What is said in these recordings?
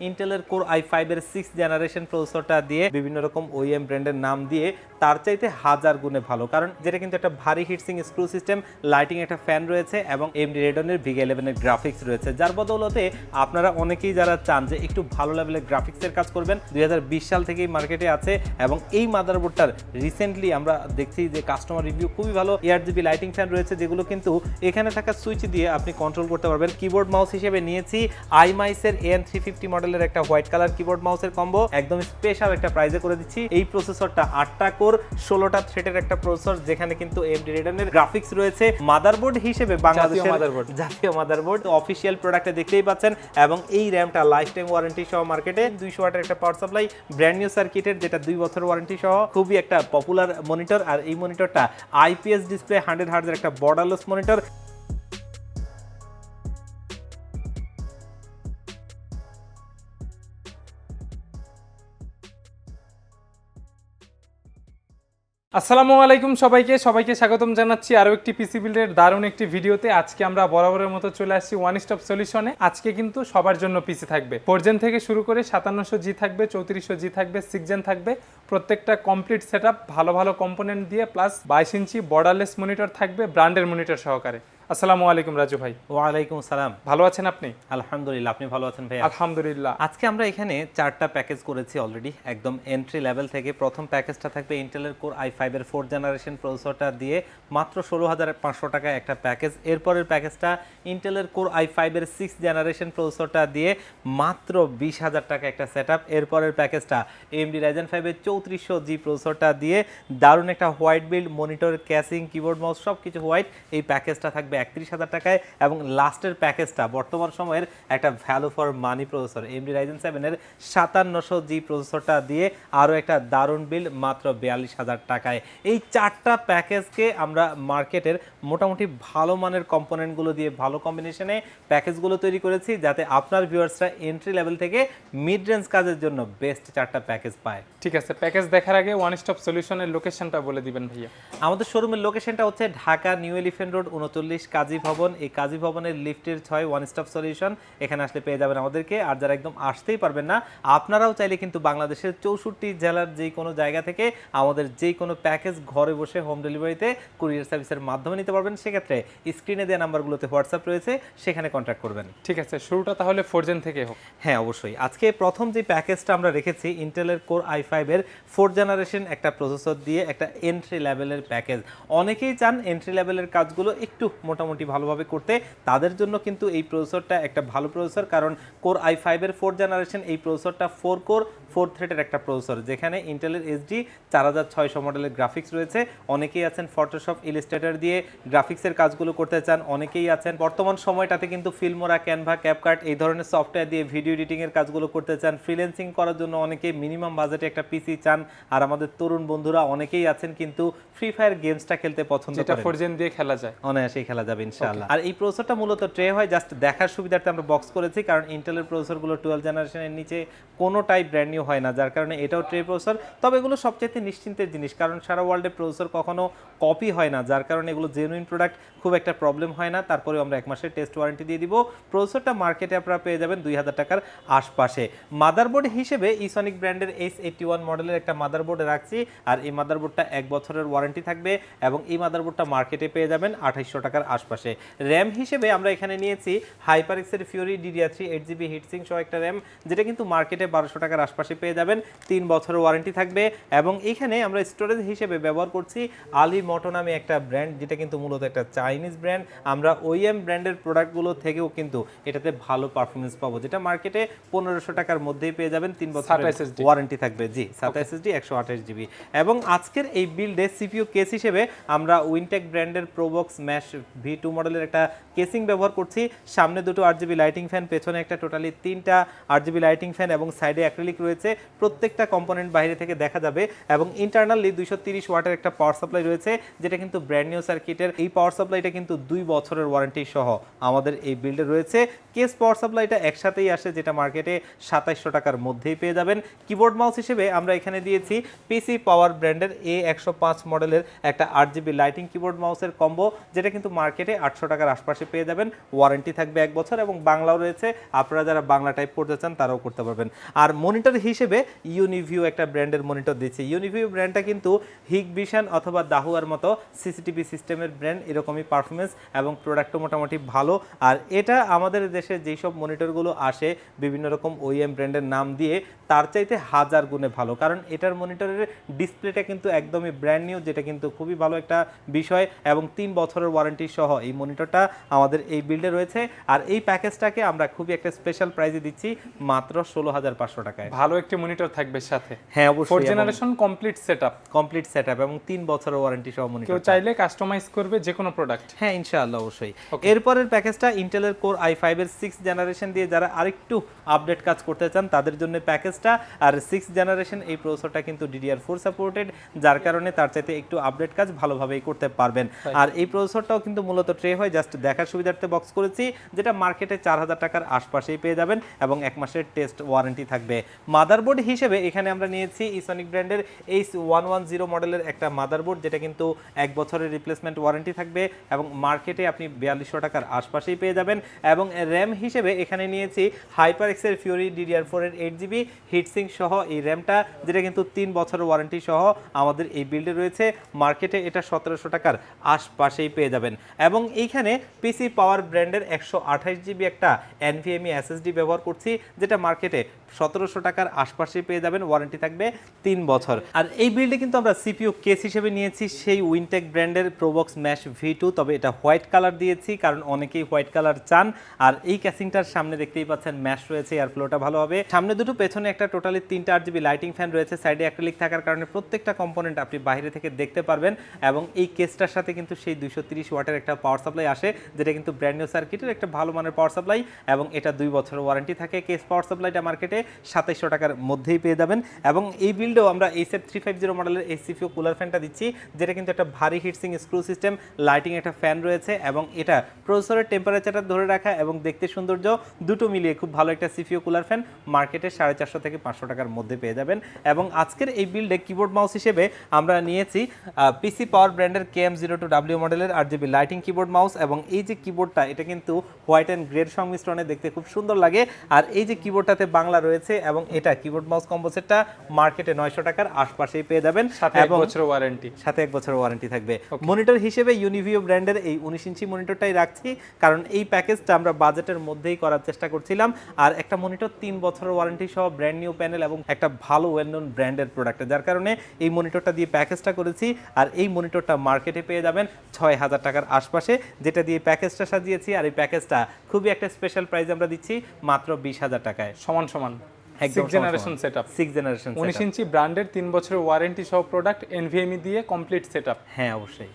ইন্টেলের core i ফাইভের six generation প্রসেসরটা দিয়ে বিভিন্ন রকম ওইএম ব্র্যান্ডের নাম দিয়ে তার চাইতে হাজার গুণে ভালো। কারণ যেটা কিন্তু একটা ভারী হিটসিং স্ক্রু সিস্টেম লাইটিং একটা ফ্যান রয়েছে এবং এমডি রেডনের ভিগ ইলেভেনের গ্রাফিক্স রয়েছে। যার বদৌলতে আপনারা অনেকেই যারা চান যে একটু ভালো লেভেলের গ্রাফিক্সের কাজ করবেন, দুই হাজার বিশ সাল থেকেই মার্কেটে আছে এবং এই মাদারবোর্ডটার রিসেন্টলি আমরা দেখছি যে কাস্টমার রিভিউ খুবই ভালো এয়ার জিবি লাইটিং ফ্যান রয়েছে যেগুলো কিন্তু এখানে থাকা সুইচ দিয়ে আপনি কন্ট্রোল করতে পারবেন। কিবোর্ড মাউস হিসেবে নিয়েছি আইমাইসের এন থ্রি ফিফটি মডেলের একটা হোয়াইট কালার কিবোর্ড মাউসের কম্বো একদম স্পেশাল একটা প্রাইজে করে দিচ্ছি। এই প্রসেসরটা আটটা কোর ষোলোটা থ্রেডের একটা প্রসেসর যেখানে কিন্তু এমডি রেডনের গ্রাফিক্স রয়েছে। মাদারবোর্ড হিসেবে বাংলাদেশের। জাতীয় মাদারবোর্ড অফিসিয়াল প্রোডাক্টে দেখতেই পাচ্ছেন। এবং এই র্যামটা লাইফ টাইম ওয়ারেন্টি সহ মার্কেটে দুইশো ওয়াটের একটা পাওয়ার সাপ্লাই ব্র্যান্ড নিউ সার্কিটের যেটা দুই বছর ওয়ারেন্টি সহ। খুবই একটা পপুলার মনিটর আর এই মনিটরটা আইপিএস ডিসপ্লে হান্ড্রেড হার্জের একটা বর্ডারলেস মনিটর আসসালামু আলাইকুম সবাইকে সবাইকে স্বাগতম জানাচ্ছি আরও একটি পিসি বিল্ডের দারুণ একটি ভিডিওতে। আজকে আমরা বরাবরের মতো চলে আসছি ওয়ান স্টপ সলিউশনে আজকে কিন্তু সবার জন্য পিসি থাকবে। ফোরজেন থেকে শুরু করে সাতান্নশো জি থাকবে, চৌত্রিশশো জি থাকবে সিক্সজেন থাকবে। প্রত্যেকটা কমপ্লিট সেট ভালো ভালো কম্পোনেন্ট দিয়ে প্লাস বাইশ ইঞ্চি বর্ডারলেস মনিটর থাকবে ব্র্যান্ডের মনিটর সহকারে। আসসালামু আলাইকুম রাজু ভাই। ওয়ালাইকুম সালাম। ভালো আছেন আপনি? আলহামদুলিল্লাহ আপনি ভালো আছেন ভাই আলহামদুলিল্লাহ। আজকে আমরা এখানে চারটা প্যাকেজ করেছি অলরেডি একদম এন্ট্রি লেভেল থেকে। প্রথম প্যাকেজটা থাকবে ইন্টেলের কোর আই ফাইভের ফোর্থ জেনারেশন প্রসেসরটা দিয়ে মাত্র ষোলো হাজার পাঁচশো টাকা একটা প্যাকেজ। এরপরের প্যাকেজটা ইন্টেলের কোর আই ফাইভের সিক্স জেনারেশন প্রসেসরটা দিয়ে মাত্র বিশ হাজার টাকা একটা সেট আপ এরপরের প্যাকেজটা এমডি রাইজেন ফাইভের চৌত্রিশশো জি প্রসেসরটা দিয়ে দারুণ একটা white build monitor casing keyboard mouse সব কিছু হোয়াইট এই প্যাকেজটা থাকবে একত্রিশ হাজার টাকায় এবং লাস্টের প্যাকেজটা বর্তমান সময়ের একটা value for money processor AMD Ryzen সেভেনের সাতান্নশো জি প্রসেসরটা দিয়ে আরও একটা দারুণ বিল মাত্র বিয়াল্লিশ হাজার টাকায়। এই চারটা প্যাকেজকে আমরা মার্কেটের মোটামুটি ভালো মানের কম্পোনেন্টগুলো দিয়ে ভালো কম্বিনেশনে প্যাকেজগুলো তৈরি করেছি যাতে আপনার ভিউয়ার্সরা এন্ট্রি লেভেল থেকে মিড রেঞ্জ কাজের জন্য বেস্ট চারটা প্যাকেজ পায়। ঠিক আছে প্যাকেজ দেখার আগে ওয়ান স্টপ সলিউশনের লোকেশনটা বলে দিবেন ভাইয়া। আমাদের শোরুমের লোকেশনটা হচ্ছে ঢাকা নিউ এলিফেন্ট রোড উনচল্লিশ কাজী ভবন। এই কাজী ভবনের লিফটের ছয় ওয়ান স্টপ সলিউশন এখানে আসলে পেয়ে যাবেন আমাদেরকে। আর যারা একদম আসতেই পারবেন না আপনারাও চাইলে কিন্তু বাংলাদেশের চৌষট্টি জেলার যে কোনো জায়গা থেকে আমাদের যে কোনো প্যাকেজ ঘরে বসে হোম ডেলিভারিতে কুরিয়ার সার্ভিসের মাধ্যমে নিতে পারবেন। সেক্ষেত্রে স্ক্রিনে দেওয়া নাম্বারগুলোতে হোয়াটসঅ্যাপ রয়েছে সেখানে কন্ট্যাক্ট করবেন। ঠিক আছে শুরুটা তাহলে ফোরজেন থেকে হোক। হ্যাঁ অবশ্যই। আজকে প্রথম যে প্যাকেজটা আমরা রেখেছি ইন্টেলের কোর আই ফাইভের ফোর জেনারেশন একটা প্রসেসর দিয়ে একটা এন্ট্রি লেভেলের প্যাকেজ অনেকেই চান এন্ট্রি লেভেলের কাজগুলো একটু মোটামুটি ভালোভাবে করতে তাদের জন্য কিন্তু এই প্রসেসরটা একটা ভালো প্রসেসর কারণ কোর আই ফাইভের ফোর্থ জেনারেশন এই প্রসেসরটা ফোর কোর ফোর থ্রেডের একটা প্রসেসর যেখানে ইন্টেলের এসডি চার হাজার ছয়শো মডেলের গ্রাফিক্স রয়েছে। অনেকেই আছেন ফটোশপ ইলিস্ট্রেটর দিয়ে গ্রাফিক্সের কাজগুলো করতে চান অনেকেই আছেন বর্তমান সময়টাতে কিন্তু ফিল্মোরা ক্যানভা ক্যাপকাট এই ধরনের সফটওয়্যার দিয়ে ভিডিও এডিটিং এর কাজগুলো করতে চান। ফ্রিল্যান্সিং করার জন্য অনেকে মিনিমাম বাজেটে একটা পিসি চান আর আমাদের তরুণ বন্ধুরা অনেকেই আছেন কিন্তু ফ্রি ফায়ার গেমসটা খেলতে পছন্দ করেন। ফোরজেন দিয়ে খেলা যায়। অনায়াসেই খেলা যাবে ইনশাআল্লাহ। আর এই প্রসেসরটা মূলত ট্রে হয় জাস্ট দেখার সুবিধার্থে আমরা বক্স করেছি কারণ ইন্টেলের প্রসেসরগুলো টুয়েলভ জেনারেশনের নিচে কোনোটাই ব্র্যান্ড নিউ হয় না যার কারণে এটাও ট্রে প্রসেসর তবে এগুলো সবচেয়ে নিশ্চিন্তের জিনিস কারণ সারা ওয়ার্ল্ডে প্রসেসর কখনো কপি হয় না যার কারণে এগুলো জেনুইন প্রোডাক্ট খুব একটা প্রবলেম হয় না। তারপরেও আমরা এক মাসের টেস্ট ওয়ারেন্টি দিয়ে দিব। প্রসেসরটা মার্কেটে আপনারা পেয়ে যাবেন দুই হাজার টাকার আশপাশে। মাদারবোর্ড হিসেবে ইসনিক ব্র্যান্ডের এইচ এইটটি ওয়ান মডেলের একটা মাদারবোর্ড রাখছি আর এই মাদারবোর্ডটা এক বছরের ওয়ারেন্টি থাকবে এবং এই মাদারবোর্ডটা মার্কেটে পেয়ে যাবেন আঠাইশশো টাকার আশপাশে। র্যাম হিসেবে আমরা এখানে নিয়েছি হাইপার এক্সের Fury DDR three eight GB heatsink সহ একটা র্যাম যেটা কিন্তু মার্কেটে বারোশো টাকার আশপাশে পেয়ে যাবেন। তিন বছরের ওয়ারেন্টি থাকবে এবং এখানে আমরা স্টোরেজ হিসেবে ব্যবহার করছি আলি মটো নামে একটা ব্র্যান্ড যেটা কিন্তু মূলত একটা চাইনিজ ব্র্যান্ড আমরা ওইএম ব্র্যান্ডের প্রোডাক্টগুলো থেকেও কিন্তু এটাতে ভালো পারফরমেন্স পাবো যেটা মার্কেটে পনেরোশো টাকার মধ্যেই পেয়ে যাবেন। তিন বছর ওয়ারেন্টি থাকবে জি সাত এসএসডি একশো আঠাশ জিবি এবং আজকের এই বিল্ডে সিপিইউ কেস হিসেবে আমরা উইনটেক ব্র্যান্ডের প্রোবক্স ম্যাশ ভি টু মডেলের একটা কেসিং ব্যবহার করছি। সামনে দুটো আট জিবি লাইটিং ফ্যান পেছনে একটা টোটালি তিনটা আট জিবি লাইটিং ফ্যান এবং সাইডে অ্যাক্রিলিক রয়েছে। প্রত্যেকটা কম্পোনেন্ট বাইরে থেকে দেখা যাবে এবং ইন্টারনালি দুইশো তিরিশ ওয়াটের একটা পাওয়ার সাপ্লাই রয়েছে, যেটা কিন্তু ব্র্যান্ড নিউ সার্কিটের এই পাওয়ার সাপ্লাইটা কিন্তু দুই বছরের ওয়ারেন্টি সহ আমাদের এই বিল্ডে রয়েছে। কেস পাওয়ার সাপ্লাইটা একসাথেই আসে, যেটা মার্কেটে সাতাইশশো টাকার মধ্যেই পেয়ে যাবেন। কিবোর্ড মাউস হিসেবে আমরা এখানে দিয়েছি পিসি পাওয়ার ব্র্যান্ডের এ একশো পাঁচ মডেলের একটা আট জিবি লাইটিং কিবোর্ড মাউসের কম্বো যেটা কিন্তু মার্কেট মার্কেটে আটশো টাকার আশপাশে পেয়ে যাবেন। ওয়ারেন্টি থাকবে এক বছর এবং বাংলাও রয়েছে। আপনারা যারা বাংলা টাইপ করতে চান, তারাও করতে পারবেন। আর মনিটর হিসেবে ইউনিভিউ একটা ব্র্যান্ডের মনিটর দিচ্ছে। ইউনিভিউ ব্র্যান্ডটা কিন্তু হিগ ভিশন অথবা দাহুয়ার মতো সিসিটিভি সিস্টেমের ব্র্যান্ড এরকমই পারফরমেন্স এবং প্রোডাক্টও মোটামুটি ভালো। আর এটা আমাদের দেশে যেই সব মনিটরগুলো আসে, বিভিন্ন রকম ওইএম ব্র্যান্ডের নাম দিয়ে, তার চাইতে হাজার গুণে ভালো। কারণ এটার মনিটরের ডিসপ্লেটা কিন্তু একদমই ব্র্যান্ড নিউ যেটা কিন্তু খুবই ভালো একটা বিষয় এবং তিন বছরের ওয়ারেন্টি সহ এই মনিটরটা আমাদের এই বিল্ডে রয়েছে। আর এই প্যাকেজটাকে আমরা খুবই একটা স্পেশাল প্রাইজে দিচ্ছি মাত্র ষোলো হাজার পাঁচশো টাকায়। ভালো একটি মনিটর থাকবে সাথে। হ্যাঁ অবশ্যই generation complete setup complete set up এবং তিন বছরের ওয়ারেন্টি সহ মনিটর কেউ চাইলে কাস্টমাইজ করবে যে কোনো প্রোডাক্ট হ্যাঁ ইনশাআল্লাহ অবশ্যই। এরপরের প্যাকেজটা ইন্টেলের কোর আই ফাইভের সিক্স জেনারেশন দিয়ে যারা আরেকটু আপডেট কাজ করতে চান তাদের জন্য প্যাকেজটা। আর সিক্স জেনারেশন এই প্রসেসরটা কিন্তু ডিডিআর ফোর সাপোর্টেড যার কারণে তার চাইতে একটু আপডেট কাজ ভালোভাবেই করতে পারবেন। আর এই প্রসেসরটাও কিন্তু মূলত ট্রে হয় জাস্ট দেখার সুবিধার্থে বক্স করেছি, যেটা মার্কেটে চার হাজার টাকার আশপাশেই পেয়ে যাবেন এবং এক মাসের টেস্ট ওয়ারেন্টি থাকবে। মাদারবোর্ড হিসেবে এখানে আমরা নিয়েছি ইসনিক ব্র্যান্ডের এইচ ওয়ান ওয়ান জিরো মডেলের একটা মাদারবোর্ড যেটা কিন্তু এক বছরের রিপ্লেসমেন্ট ওয়ারেন্টি থাকবে এবং মার্কেটে আপনি বিয়াল্লিশশো টাকার আশপাশেই পেয়ে যাবেন। এবং র্যাম হিসেবে এখানে নিয়েছি হাইপার এক্সের ফিউরি ডিডিআর ফোরের এইট জিবি হিটসিং সহ এই র্যামটা যেটা কিন্তু তিন বছরের ওয়ারেন্টি সহ আমাদের এই বিল্ডে রয়েছে। মার্কেটে এটা সতেরোশো টাকার আশপাশেই পেয়ে যাবেন। এবং এইখানে পিসি পাওয়ার ব্র্যান্ডের একশো আঠাশ জিবি একটা এনভিএমই এসএসডি ব্যবহার করছি, যেটা মার্কেটে সতেরোশো টাকার আশপাশে পেয়ে যাবেন ওয়ারেন্টি থাকবে তিন বছর। আর এই বিল্ডে কিন্তু আমরা সিপিইউ কেস হিসেবে নিয়েছি, সেই উইনটেক ব্র্যান্ডের প্রোবক্স ম্যাশ ভি টু তবে এটা হোয়াইট কালার দিয়েছি, কারণ অনেকেই হোয়াইট কালার চান। আর এই ক্যাসিংটার সামনে দেখতেই পাচ্ছেন ম্যাশ রয়েছে এয়ার ফ্লোটা ভালো হবে। সামনে দুটো পেছনে একটা টোটালি তিনটা আট জিবি লাইটিং ফ্যান রয়েছে সাইডে অ্যাক্রিলিক থাকার কারণে প্রত্যেকটা কম্পোনেন্ট আপনি বাইরে থেকে দেখতে পারবেন। এবং এই কেসটার সাথে কিন্তু সেই দুইশো তিরিশ ওয়াটের একটা পাওয়ার সাপ্লাই আসে, যেটা কিন্তু ব্র্যান্ড নিউ সার্কিটের একটা ভালো মানের পাওয়ার সাপ্লাই এবং এটা দুই বছরের ওয়ারেন্টি থাকে। কেস পাওয়ার সাপ্লাইটা মার্কেটে সাতাইশশো টাকার মধ্যেই পেয়ে যাবেন এবং এই বিল্ডেও আমরা এই সেট থ্রি ফাইভ জিরো মডেলের এই সিপিও কুলার ফ্যানটা দিচ্ছি, যেটা কিন্তু একটা ভারী হিটসিং স্ক্রু সিস্টেম লাইটিং একটা ফ্যান রয়েছে এবং এটা প্রসেসরের টেম্পারেচারটা ধরে রাখা এবং দেখতে সৌন্দর্য দুটো মিলিয়ে খুব ভালো একটা সিপিও কুলার ফ্যান মার্কেটে সাড়ে চারশো থেকে পাঁচশো টাকার মধ্যে পেয়ে যাবেন এবং আজকের এই বিল্ডে কিবোর্ড মাউস হিসেবে আমরা নিয়েছি পিসি পাওয়ার ব্র্যান্ডের K M zero two W মডেলের আর জিবি লাইটিং কিবোর্ড মাউস এবং এই যে কিবোর্ডটা এটা কিন্তু হোয়াইট অ্যান্ড গ্রের সংমিশ্রণে দেখতে খুব সুন্দর লাগে। আর এই যে কিবোর্ডটাতে বাংলা রয়েছে এবং এটা কিবোর্ড মাউস কম্বো সেটটা মার্কেটে নয়শো টাকার আশপাশেই পেয়ে যাবেন সাথে এক এবং বছরের ওয়ারেন্টি সাথে এক বছরের ওয়ারেন্টি থাকবে। মনিটর হিসেবে ইউনিভিও ব্র্যান্ডের এই উনিশ ইঞ্চি মনিটরটাই রাখছি কারণ এই প্যাকেজটা আমরা বাজেটের মধ্যেই করার চেষ্টা করছিলাম। আর একটা মনিটর তিন বছরের ওয়ারেন্টি সহ ব্র্যান্ড নিউ প্যানেল এবং একটা ভালো ওয়েল নোন ব্র্যান্ডের প্রোডাক্ট যার কারণে এই মনিটরটা দিয়ে প্যাকেজটা করেছি আর এই মনিটরটা মার্কেটে পেয়ে যাবেন ছয় হাজার টাকার আশপাশে, যেটা দিয়ে প্যাকেজটা সাজিয়েছি। আর এই প্যাকেজটা খুবই একটা স্পেশাল প্রাইস আমরা দিচ্ছি, মাত্র বিশ হাজার টাকায়। সমান সমান। একদম জেনারেশন সেটআপ সিক্স জেনারেশন উনিশ ইঞ্চি ব্র্যান্ডের তিন বছরের ওয়ারেন্টি সহ প্রোডাক্ট এনভিএমই দিয়ে কমপ্লিট সেটআপ হ্যাঁ অবশ্যই।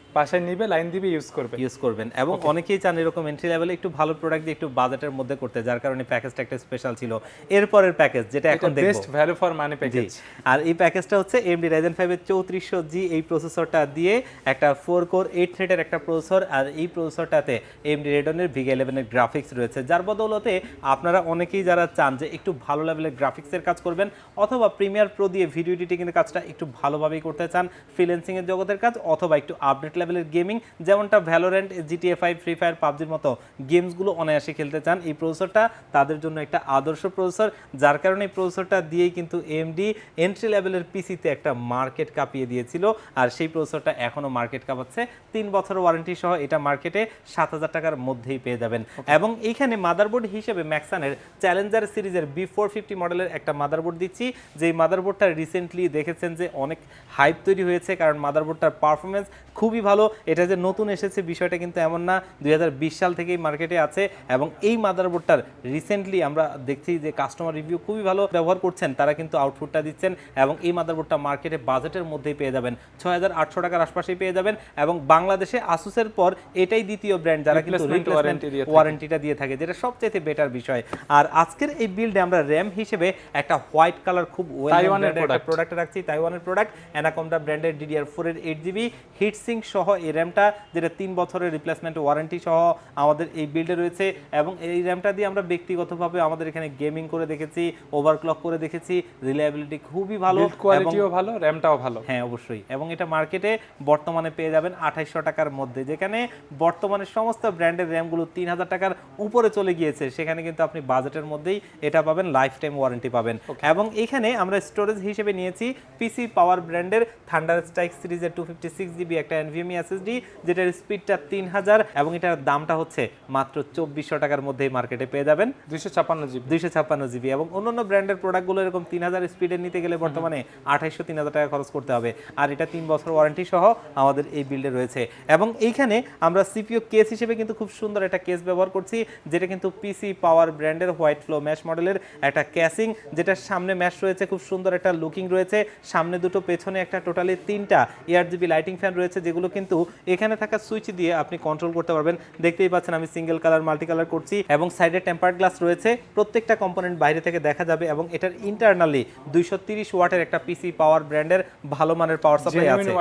নিবে লাইন দিবে ইউজ করবে। ইউজ করবেন। এবং অনেকেই চান এরকম এন্ট্রি লেভেলে একটু ভালো প্রোডাক্ট দিয়ে একটু বাজেটের মধ্যে করতে যার কারণে প্যাকেজটা একটা স্পেশাল ছিল। এরপরের প্যাকেজ যেটা এখন দেখব। Best value for money package আর এই প্যাকেজটা হচ্ছে রাইজেন ফাইভের চৌত্রিশশো জি এই প্রসেসরটা দিয়ে একটা ফোর কোর এইট থ্রেডের একটা প্রসেসর আর এই প্রসেসরটাতে এমডি রেডনের ভিগ ইলেভেনের গ্রাফিক্স রয়েছে। যার বদৌলতে আপনারা অনেকেই যারা চান যে একটু ভালো লেভেলের গ্রাফিক্সের কাজ করবেন অথবা প্রিমিয়ার প্রো দিয়ে ভিডিও এডিটিংয়ের কাজটা একটু ভালোভাবেই করতে চান ফ্রিল্যান্সিংয়ের জগতের কাজ অথবা একটু আপডেট লেভেলের গেমিং যেমনটা Valorant GTA five free fire পাবজির মতো গেমসগুলো অনায়াসে খেলতে চান। এই প্রসেসরটা তাদের জন্য একটা আদর্শ প্রসেসর যার কারণে এই প্রসেসরটা দিয়েই কিন্তু এমডি এন্ট্রি লেভেলের পিসিতে একটা মার্কেট কাঁপিয়ে দিয়েছিল আর সেই প্রসেসরটা এখনও মার্কেট কাঁপাচ্ছে। তিন বছর ওয়ারেন্টি সহ এটা মার্কেটে সাত হাজার টাকার মধ্যেই পেয়ে যাবেন। এবং এইখানে মাদারবোর্ড হিসেবে ম্যাক্সানের challenger series B four fifty মডেলের একটা মাদারবোর্ড দিচ্ছি। যেই মাদারবোর্ডটা রিসেন্টলি দেখেছেন যে অনেক হাইপ তৈরি হয়েছে কারণ মাদারবোর্ডটার পারফরমেন্স খুবই ভালো। এটা যে নতুন এসেছে বিষয়টা কিন্তু এমন না দুই হাজার বিশ সাল থেকেই মার্কেটে আছে এবং এই মাদারবোর্ডটার রিসেন্টলি আমরা দেখছি যে কাস্টমার রিভিউ খুবই ভালো ব্যবহার করছেন তারা কিন্তু আউটপুটটা দিচ্ছেন এবং এই মাদারবোর্ডটা মার্কেটে বাজেটের মধ্যেই পেয়ে যাবেন। ছয় হাজার আটশো টাকার আশপাশেই পেয়ে যাবেন এবং বাংলাদেশে আসুসের পর এটাই দ্বিতীয় ব্র্যান্ড যারা কিন্তু। ওয়ারেন্টিটা দিয়ে থাকে। যেটা সবচেয়ে বেটার বিষয়। আর আজকের এই বিল্ডে আমরা র্যাম হিসেবে একটা হোয়াইট কালার খুব তাইওয়ানের একটা প্রোডাক্ট রাখছি তাইওয়ানের প্রোডাক্ট অ্যানাকোমডা ব্র্যান্ডের ডিডিআর ফোর এর এইট জিবি হিট সিঙ্ক সহ এই র্যামটা যেটা তিন বছরের রিপ্লেসমেন্ট ওয়ারেন্টি সহ আমাদের এই বিল্ডে রয়েছে এবং এই র্যামটা দিয়ে আমরা ব্যক্তিগতভাবে আমাদের এখানে গেমিং করে দেখেছি ওভারক্লক করে দেখেছি রিলায়েবিলিটি খুবই ভালো কোয়ালিটিও ভালো র্যামটাও ভালো। হ্যাঁ অবশ্যই। এবং এটা মার্কেটে বর্তমানে পেয়ে যাবেন আঠাইশশো টাকার মধ্যে যেখানে বর্তমানে সমস্ত ব্র্যান্ডের র্যামগুলো তিন হাজার টাকার উপরে চলে গিয়েছে সেখানে কিন্তু আপনি বাজেটের মধ্যেই এটা পাবেন লাইফ টাইম ওয়ারেন্টি পাবেন। এবং এখানে আমরা স্টোরেজ হিসেবে নিয়েছি পিসি পাওয়ার ব্র্যান্ডের thunder strike series two fifty six GB একটা এনভিএমই এসএসডি যেটার স্পিডটা তিন হাজার এবং এটার দামটা হচ্ছে মাত্র চব্বিশশো টাকার মধ্যেই মার্কেটে পেয়ে যাবেন। দুইশো ছাপ্পান্ন জিবি দুইশো ছাপ্পান্ন জিবি এবং অন্যান্য ব্র্যান্ডের প্রোডাক্টগুলো এরকম তিন হাজার স্পিডে নিতে গেলে বর্তমানে আঠাইশশো তিন হাজার টাকা খরচ করতে হবে। আর এটা তিন বছর ওয়ারেন্টি সহ আমাদের এই বিল্ডে রয়েছে। এবং এইখানে আমরা সিপিও কেস হিসেবে কিন্তু খুব সুন্দর একটা কেস ব্যবহার করছি যেটা কিন্তু পিসি পাওয়ার ব্র্যান্ডের হোয়াইট ফ্লো ম্যাশ মডেলের একটা ক্যাসিং যেটার সামনে ম্যাশ রয়েছে খুব সুন্দর একটা লুকিং রয়েছে। সামনে দুটো পেছনে একটা টোটালি তিনটা এয়ার জিবি লাইটিং ফ্যান রয়েছে যেগুলো কিন্তু এখানে থাকা সুইচ দিয়ে আপনি কন্ট্রোল করতে পারবেন। দেখতেই পাচ্ছেন আমি সিঙ্গেল কালার মাল্টি কালার করছি এবং সাইডে টেম্পার্ড গ্লাস রয়েছে। প্রত্যেকটা কম্পোনেন্ট বাইরে থেকে দেখা যাবে এবং এটার ইন্টারনালি দুইশো তিরিশ ওয়াটের একটা পিসি পাওয়ার ব্র্যান্ডের ভালো মানের পাওয়ার সাপ্লাই আছে।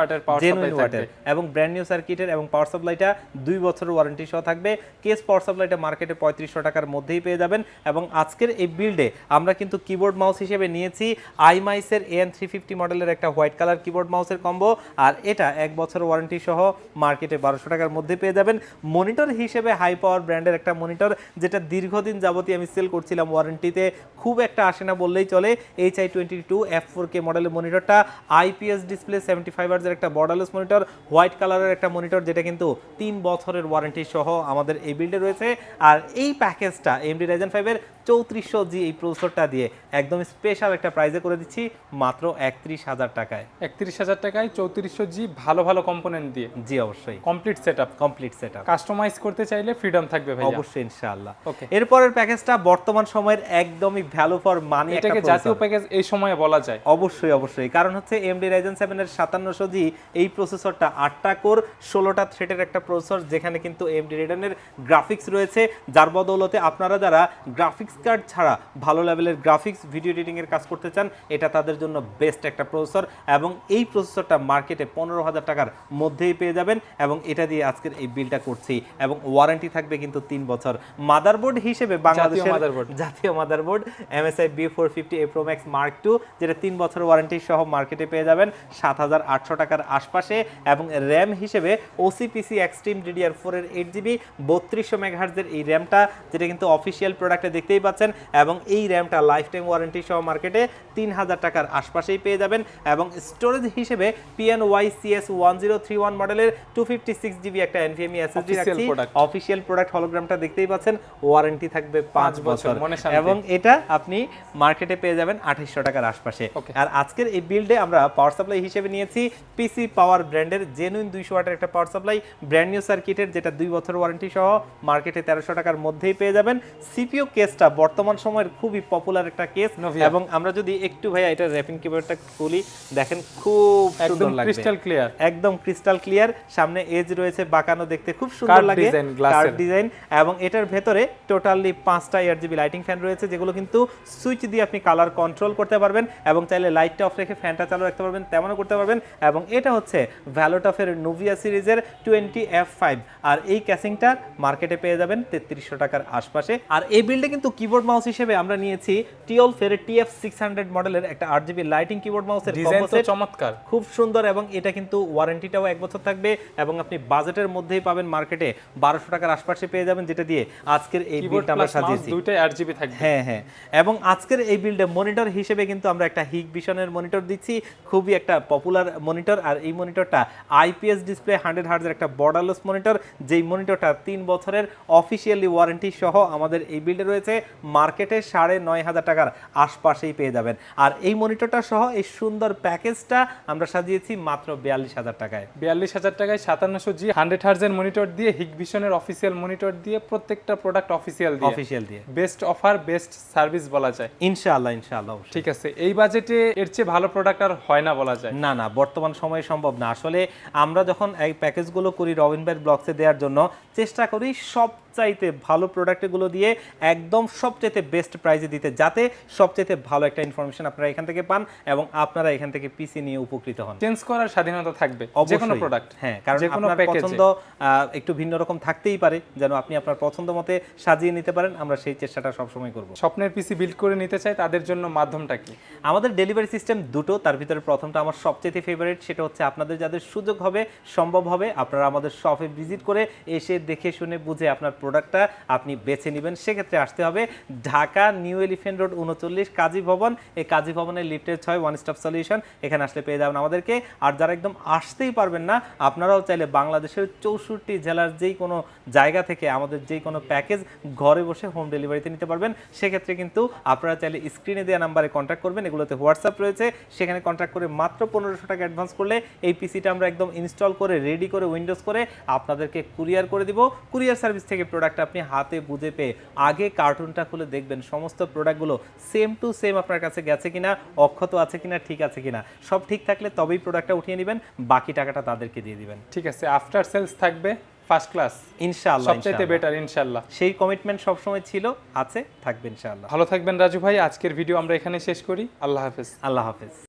watt এর। এবং ব্র্যান্ড নিউ সার্কিটের এবং পাওয়ার সাপ্লাইটা দুই বছরের ওয়ারেন্টি সহ থাকবে। কেস পাওয়ার সাপ্লাইটা মার্কেটে পঁয়ত্রিশশো টাকার মধ্যেই পেয়ে যাবেন। এবং আজকের এই বিল্ডে আমরা কিন্তু কিবোর্ড মাউস হিসেবে নিয়েছি আইমাইসের এন থ্রি ফিফটি মডেলের একটা হোয়াইট কালার কিবোর্ড মাউসের কম্বো আর এটা এক বছর ওয়ারেন্টি সহ মার্কেটে বারোশো টাকার মধ্যে পেয়ে যাবেন। মনিটর হিসেবে হাই পাওয়ার ব্র্যান্ডের একটা মনিটর যেটা দীর্ঘদিন যাবতীয় আমি সেল করছিলাম ওয়ারেন্টিতে খুব একটা আসে না বললেই চলে। H I twenty two F four K মডেলের মনিটরটা আইপিএস ডিসপ্লে সেভেন্টি ফাইভ একটা বর্ডারলেস মনিটর হোয়াইট কালারের একটা মনিটর যেটা কিন্তু তিন বছরের ওয়ারেন্টি সহ আমাদের এই বিল্ডে রয়েছে। আর এই প্যাকেজটা এমডি রাইজেন ফাইভের চৌত্রিশশো জি এই প্রসেসরটা দিয়ে একদম স্পেশাল একটা প্রাইজে করে দিচ্ছি মাত্র একত্রিশ হাজার টাকায়। একত্রিশ হাজার টাকায় চৌত্রিশশো জি ভালো ভালো কম্পোনেন্ট দিয়ে। জি অবশ্যই। Complete set up complete set up customise করতে চাইলে ফ্রিডম থাকবে ভাই অবশ্যই ইনশাআল্লাহ। Okay. এরপরের প্যাকেজটা বর্তমান সময়ের একদমই ভ্যালু ফর মানি এটাকে জাতীয় প্যাকেজ এই সময়ে বলা যায়। অবশ্যই অবশ্যই। কারণ হচ্ছে এমডি রাইজেন সেভেনের সাতান্নশো জি এই প্রসেসরটা আটটা কোর ষোলোটা থ্রেডের একটা প্রসেসর যেখানে কিন্তু এমডি রেডেনের গ্রাফিক্স রয়েছে। যার বদৌলতে আপনারা যারা গ্রাফিক্স কার্ড ছাড়া ভালো লেভেলের গ্রাফিক্স ভিডিও এডিটিংয়ের কাজ করতে চান এটা তাদের জন্য বেস্ট একটা প্রসেসর এবং এই প্রসেসরটা মার্কেটে পনেরো হাজার টাকার মধ্যেই পেয়ে যাবেন এবং এটা দিয়ে আজকের এই বিলটা করছি এবং ওয়ারেন্টি থাকবে কিন্তু তিন বছর মাদারবোর্ড হিসেবে বাংলাদেশের। জাতীয় motherboard MSI B four fifty A pro max mark two যেটা তিন বছর ওয়ারেন্টি সহ মার্কেটে পেয়ে যাবেন সাত হাজার আটশো টাকার আশপাশে এবং র্যাম হিসেবে ওসিপিসি এক্সট্রিম ডিডিআর ফোর এর এইট জিবি বত্রিশশো মেগাহার্জের এই র্যামটা যেটা কিন্তু অফিসিয়াল প্রোডাক্টে দেখতেই পাচ্ছেন এবং এই র্যামটা লাইফ টাইম ওয়ারেন্টি সহ মার্কেটে তিন হাজার টাকার আশপাশেই পেয়ে যাবেন এবং স্টোরেজ হিসেবে P N Y CS one zero three one মডেলের টু ফিফটি সিক্স জিবি একটা এনভিএমই এসএসডি Official রাখছি। অফিসিয়াল প্রোডাক্ট হলোগ্রামটা দেখতেই পাচ্ছেন। ওয়ারেন্টি থাকবে পাঁচ বছর। এবং এটা আপনি মার্কেটে পেয়ে যাবেন আঠাইশশো টাকার আশপাশে। আর আজকের এই বিল্ডে আমরা পাওয়ার সাপ্লাই হিসেবে নিয়েছি পিসি পাওয়ার ব্র্যান্ডের জেনুইন দুইশো ওয়াটের একটা পাওয়ার সাপ্লাই ব্র্যান্ড নিউ সার্কিটের যেটা দুই বছর ওয়ারেন্টি সহ মার্কেটে তেরোশো টাকার মধ্যেই পেয়ে যাবেন। সিপিও কেসটা বর্তমান সময়ের খুবই পপুলার একটা কেস। এবং আমরা যদি একটু ভাইয়া এটা র্যাপিং কিবোর্ডটা খুলি দেখেন খুব সুন্দর লাগবে। ক্রিস্টাল ক্লিয়ার একদম ক্রিস্টাল ক্লিয়ার সামনে এজ রয়েছে বাঁকানো দেখতে খুব সুন্দর লাগে। এর। ডিজাইন এবং এটার ভেতরে টোটালি পাঁচটা এয়ার জিবি লাইটিং ফ্যান রয়েছে যেগুলো কিন্তু সুইচ দিয়ে আপনি কালার কন্ট্রোল করতে পারবেন এবং চাইলে লাইটটা অফ রেখে ফ্যানটা চালু রাখতে পারবেন তেমনও করতে পারবেন। এবং এটা হচ্ছে ভ্যালোটফের নোভিয়া সিরিজের টোয়েন্টি এফ ফাইভ আর এই ক্যাসিংটা মার্কেটে পেয়ে যাবেন তেত্রিশশো টাকার আশপাশে। আর এই বিল্ডে কিন্তু কিবোর্ড মাউস হিসেবে আমরা নিয়েছি টিওল ফের টিএফ সিক্স হান্ড্রেড মডেলের একটা আট জিবি লাইটিং কিবোর্ড মাউসের চমৎকার। খুব সুন্দর এবং এটা কিন্তু ওয়ারেন্টিটাও এক বছর থাকবে এবং আপনি বাজেটের মধ্যেই পাবেন মার্কেটে বারোশো টাকার আশপাশে পেয়ে যাবেন যেটা দিয়ে আজকের এই বিলটা আমরা সাজিয়েছি। দুইটাই আট জিবি থাকবে। হ্যাঁ হ্যাঁ। এবং আজকের এই বিল্ডে মনিটর হিসেবে কিন্তু আমরা একটা হিগ ভিশনের মনিটর দিচ্ছি। খুবই একটা পপুলার মনিটর আর এই মনিটরটা আইপিএস ডিসপ্লে হান্ড্রেড হার্জের একটা বর্ডারলেস মনিটর যেই মনিটরটা তিন বছরের অফিসিয়ালি ওয়ারেন্টি সহ আমাদের এই বিল্ডে রয়েছে। মার্কেটে সাড়ে নয় হাজার টাকার আশপাশেই পেয়ে যাবেন। আর এই মনিটরটা সহ এই সুন্দর প্যাকেজটা আমরা সাজিয়েছি মাত্র বিয়াল্লিশ হাজার টাকায়। বিয়াল্লিশ হাজার টাকায় সাতান্নশো জি হান্ড্রেড হার্জের মনিটর দিয়ে হিগভিশনের অফিসিয়াল মনিটর দিয়ে প্রত্যেকটা প্রোডাক্ট অফিসিয়াল দিয়ে। অফিসিয়াল দিয়ে। বেস্ট অফার বেস্ট সার্ভিস বলা যায়। ইনশাআল্লাহ ইনশাআল্লাহ ঠিক আছে এই বাজেটে এর চেয়ে ভালো প্রোডাক্ট আর হয় না বলা যায়। না না বর্তমান সময়ে সম্ভব না। আসলে আমরা যখন এই প্যাকেজগুলো করি রবিন ভাইয়ের ব্লগসে দেওয়ার জন্য চেষ্টা করি সব সবচাইতে ভালো প্রোডাক্টগুলো দিয়ে একদম সবচাইতে বেস্ট প্রাইজে দিতে যাতে সবচাইতে ভালো একটা ইনফরমেশন আপনারা এখান থেকে পান এবং আপনারা এখান থেকে পিসি নিয়ে উপকৃত হন। চেঞ্জ করার স্বাধীনতা থাকবে যে কোনো প্রোডাক্ট হ্যাঁ কারণ যে কোনো আপনার পছন্দ একটু ভিন্ন রকম থাকতেই পারে যেন আপনি আপনার পছন্দ মতে সাজিয়ে নিতে পারেন আমরা সেই চেষ্টাটা সবসময় করব। স্বপ্নের পিসি বিল্ড করে নিতে চাই তাদের জন্য মাধ্যমটা কি? আমাদের ডেলিভারি সিস্টেম দুটো তার ভিতরে প্রথমটা আমার সবচেয়ে ফেভারিট সেটা হচ্ছে আপনাদের যাদের সুযোগ হবে সম্ভব হবে আপনারা আমাদের শপে ভিজিট করে এসে দেখে শুনে বুঝে আপনার প্রোডাক্টটা আপনি বেছে নেবেন, সেক্ষেত্রে আসতে হবে ঢাকা নিউ এলিফেন্ট রোড উনচল্লিশ কাজী ভবন। এই কাজী ভবনের লিফটের ছয় ওয়ান স্টপ সলিউশন এখানে আসলে পেয়ে যাবেন আমাদেরকে। আর যারা একদম আসতেই পারবেন না, আপনারাও চাইলে বাংলাদেশের চৌষট্টি জেলার যেই কোনো জায়গা থেকে আমাদের যেই কোনো প্যাকেজ ঘরে বসে হোম ডেলিভারিতে নিতে পারবেন। সেক্ষেত্রে কিন্তু আপনারা চাইলে স্ক্রিনে দেওয়া নাম্বারে কন্ট্যাক্ট করবেন। এগুলোতে হোয়াটসঅ্যাপ রয়েছে। সেখানে কন্ট্যাক্ট করে মাত্র পনেরোশো টাকা অ্যাডভান্স করলে এই পিসিটা আমরা একদম ইনস্টল করে রেডি করে উইন্ডোজ করে আপনাদেরকে কুরিয়ার করে দিব। কুরিয়ার সার্ভিস থেকে প্রোডাক্ট আপনি হাতে বুঝে পেয়ে আগে কার্টুনটা খুলে দেখবেন। সমস্ত প্রোডাক্টগুলো সেম টু সেম আপনার কাছে গেছে কিনা অক্ষত আছে কিনা ঠিক আছে কিনা সব ঠিক থাকলে তবেই প্রোডাক্টটা উঠিয়ে নেবেন বাকি টাকাটা তাদেরকে দিয়ে দিবেন। ঠিক আছে আফটার সেলস থাকবে ফার্স্ট ক্লাস ইনশাআল্লাহ ইনশাআল্লাহ। বেটার ইনশাল্লাহ সেই কমিটমেন্ট সবসময় ছিল আছে থাকবে ইনশাআল্লাহ। ভালো থাকবেন রাজু ভাই আজকের ভিডিও আমরা এখানে শেষ করি। আল্লাহ হাফেজ। আল্লাহ হাফেজ।